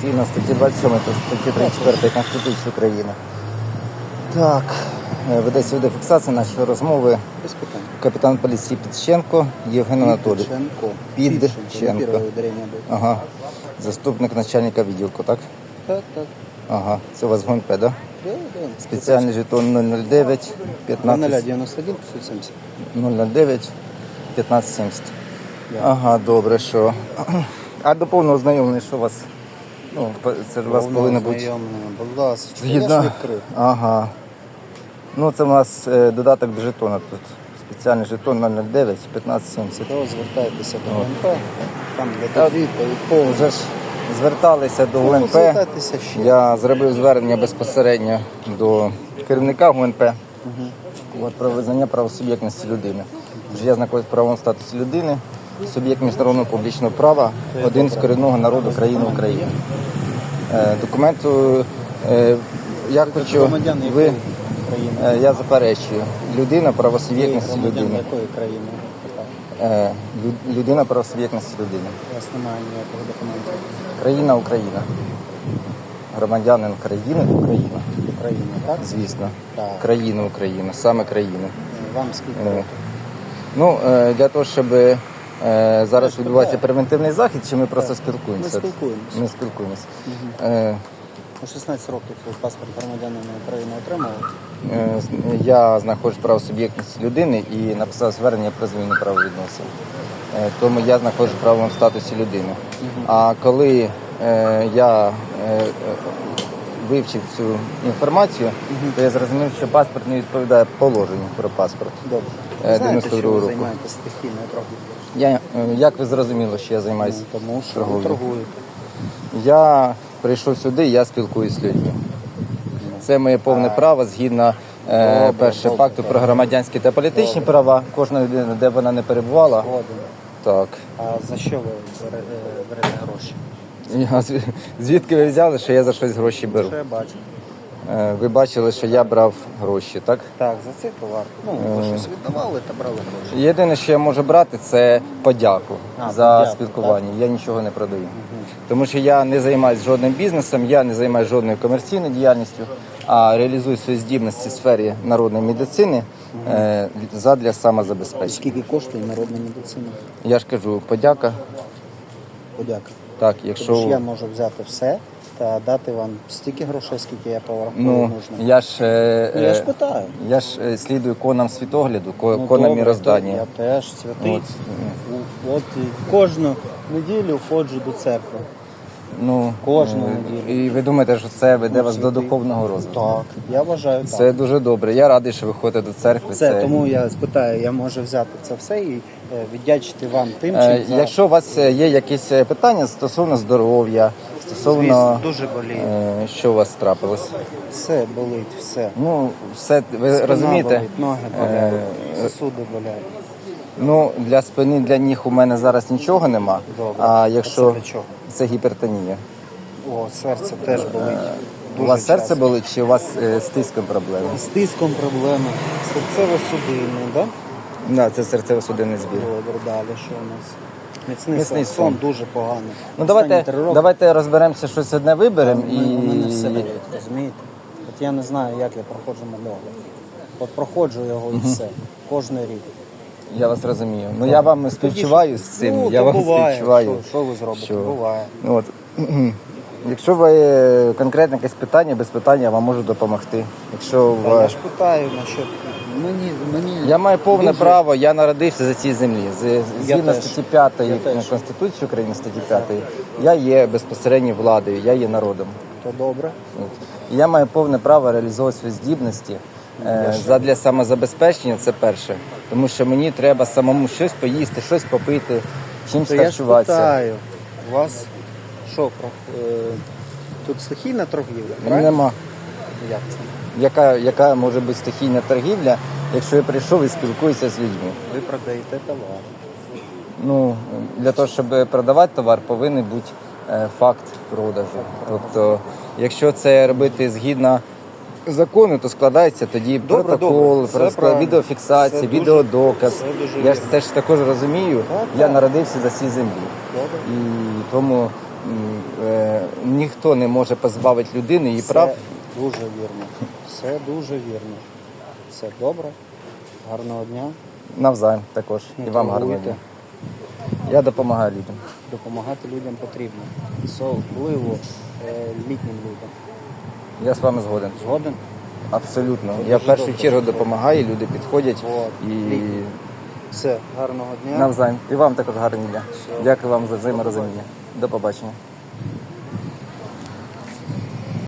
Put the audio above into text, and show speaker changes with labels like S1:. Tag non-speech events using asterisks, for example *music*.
S1: згідно статті 27 та статті 34 Конституції України. Так, е, ведеться відеофіксація нашої розмови.
S2: Без питань.
S1: Капітан поліції Підщенко Євген Анатолійович.
S2: Підченко.
S1: Підченко.
S2: Підченко.
S1: Ага. Заступник начальника відділку, так?
S2: Так, так.
S1: Ага. Це у вас ГУНП, так? Да? Спеціальний жетон 009 15
S2: 091 570.
S1: 009 1570. Ага, добре, що. *clears throat* А до повного знайомлення, що у вас? Ну, це ж у вас
S2: Повно
S1: повинно бути.
S2: знайоме, Будь ласка, я ж
S1: Згідно.
S2: відкрив.
S1: Ага. Ну, це у нас е, додаток до жетона тут. Спеціальний жетон 009 1570.
S2: То звертайтеся до
S1: От.
S2: Там
S1: Та
S2: дадуть відповідь повну.
S1: Вже ж зверталися до
S2: Ну,
S1: ГУНП.
S2: звертайтеся ще.
S1: Я зробив звернення безпосередньо до керівника ГУНП от, про визнання правосуб'єктності людини. Що я знаходжусь в правовому статусі людини, суб'єкт міжнародного публічного права, один з корінного народу країни України. Е, Документу е, я хочу, ви, е, я заперечую, людина правосуб'єктності людини.
S2: якої країни?
S1: Людина правосуб'єктності людини.
S2: У вас немає ніякого документу.
S1: Країна Україна. Громадянин країни Україна.
S2: України, так?
S1: Звісно.
S2: Так.
S1: Країна Україна, саме країна.
S2: Вам скільки.
S1: Ну, для того, щоб е, зараз відбувається превентивний захід, чи ми просто спілкуємося?
S2: Ми спілкуємося.
S1: Ми спілкуємося. Е,
S2: У 16 років паспорт громадянина України отримали?
S1: е, Я знаходжусь в правосуб'єктності людини і написав звернення про зміну правовідносин. Е, Тому я знаходжусь в правовому статусі людини. А коли е, я е, вивчив цю інформацію, то я зрозумів, що паспорт не відповідає положенню про паспорт.
S2: Добре.
S1: Е,
S2: Знаєте,
S1: 92
S2: що ви
S1: року.
S2: займаєтесь стихійною торгівлею?
S1: Я, е, як ви зрозуміли, що я займаюся
S2: Ну, Тому що ви
S1: торговлею?
S2: торгуєте.
S1: Я прийшов сюди, я спілкуюся з людьми. Це моє повне право згідно е,
S2: Добре,
S1: перше
S2: добре,
S1: пакту про громадянські та політичні права. Кожна людина, де б вона не перебувала.
S2: Згоден.
S1: Так.
S2: А за що ви бере- е, берете гроші?
S1: Звідки ви взяли, що я за щось гроші беру?
S2: Що я бачу?
S1: Е, Ви бачили, що я брав гроші, так?
S2: Так, за цей товар. Ну, ви щось віддавали та брали гроші.
S1: Єдине, що я можу брати, це подяку
S2: А,
S1: за
S2: подяку,
S1: спілкування. Я нічого не продаю. Тому що я не займаюся жодним бізнесом, я не займаюся жодною комерційною діяльністю, а реалізую свої здібності в сфері народної медицини е, задля самозабезпечення.
S2: Скільки коштує народна медицина?
S1: Я ж кажу, подяка.
S2: Подяка.
S1: Так,
S2: Тому що я можу взяти все та дати вам стільки грошей, скільки я порахую
S1: ну
S2: нужно.
S1: я ж е,
S2: Ну, я ж
S1: е,
S2: питаю.
S1: я ж е, слідую конам світогляду, ко-
S2: Ну,
S1: конам міроздання.
S2: Я теж святий.
S1: От,
S2: от, От і кожну неділю ходжу до церкви.
S1: Ну
S2: Кожну
S1: е,
S2: неділю.
S1: і ви думаєте, що це веде
S2: Ну,
S1: вас до духовного розвитку?
S2: Так, я вважаю
S1: Це
S2: так.
S1: дуже добре. Я радий, що ви ходите до церкви.
S2: Це, тому я спитаю, я можу взяти це все і е, віддячити вам тим, чим
S1: Е,
S2: за-
S1: Якщо у вас е, є якісь е, питання стосовно здоров'я, стосовно
S2: Звісно, дуже боліє.
S1: е, що у вас трапилось,
S2: Все болить, все.
S1: ну все ви
S2: Спина
S1: розумієте.
S2: болить, ноги болять, сосуди болять.
S1: Ну для спини, для ніг у мене зараз нічого нема.
S2: Добре.
S1: А
S2: А
S1: якщо
S2: це
S1: це гіпертонія,
S2: О, серце теж болить.
S1: у
S2: Дуже
S1: вас серце
S2: часто.
S1: болить чи у вас е, з тиском проблеми?
S2: З тиском проблеми. Серцево-судинний, да?
S1: Да, це серцево-судинний збір.
S2: Добре, далі що у нас? Міцний,
S1: Міцний
S2: сон.
S1: сон.
S2: дуже поганий.
S1: Ну давайте,
S2: роки
S1: давайте розберемося, щось одне виберемо
S2: у мене- у мене все
S1: і
S2: болить, розумієте? От я не знаю, як я проходжу медогляд. От проходжу його і все. Кожний рік.
S1: Я вас розумію. Ну я вам співчуваю з цим.
S2: Ну,
S1: я
S2: то
S1: вам
S2: буває.
S1: співчуваю.
S2: Що, що ви зробите?
S1: що-
S2: Буває.
S1: Ну, От. *clears throat* Якщо ви е, конкретне якесь питання, без питання я вам можу допомогти. Якщо
S2: Та
S1: ви...
S2: я ж питаю, на що мені, мені
S1: я маю повне
S2: дуже-
S1: право, я народився за цій землі. З- Згідно статті 5 Конституції України, статті 5, я є безпосередньо владою, я є народом.
S2: То добре.
S1: От. Я маю повне право реалізовувати свої здібності задля самозабезпечення, це перше. Тому що мені треба самому щось поїсти, щось попити, чимось
S2: То я ж
S1: харчуватися.
S2: питаю, у вас що, про, е, тут стихійна торгівля, правильно?
S1: Нема.
S2: Як це?
S1: Яка, яка може бути стихійна торгівля, якщо я прийшов і спілкуюся з людьми?
S2: Ви продаєте товар.
S1: Ну, для того, щоб продавати товар, повинен бути е, факт продажу. Тобто, якщо це робити згідно закону, то складається тоді
S2: Добре,
S1: протокол,
S2: добре. Все
S1: відеофіксація,
S2: Все
S1: відеодоказ.
S2: все дуже
S1: Я ж це ж також розумію.
S2: Так,
S1: я
S2: так.
S1: народився за цій землі.
S2: Добре.
S1: І тому е, ніхто не може позбавити людини її
S2: Все
S1: прав.
S2: дуже вірно. Все дуже вірно. Все добре. Гарного дня.
S1: Навзаєм також.
S2: Не
S1: І вам гарного дня. Я допомагаю людям.
S2: Допомагати людям потрібно. Особливо е, літнім людям.
S1: Я з вами згоден.
S2: Згоден?
S1: Абсолютно. Я в першу чергу допомагаю, люди підходять і.
S2: Все, гарного дня.
S1: навзаєм. І вам також гарного дня. Дякую вам за взаєморозуміння. До побачення.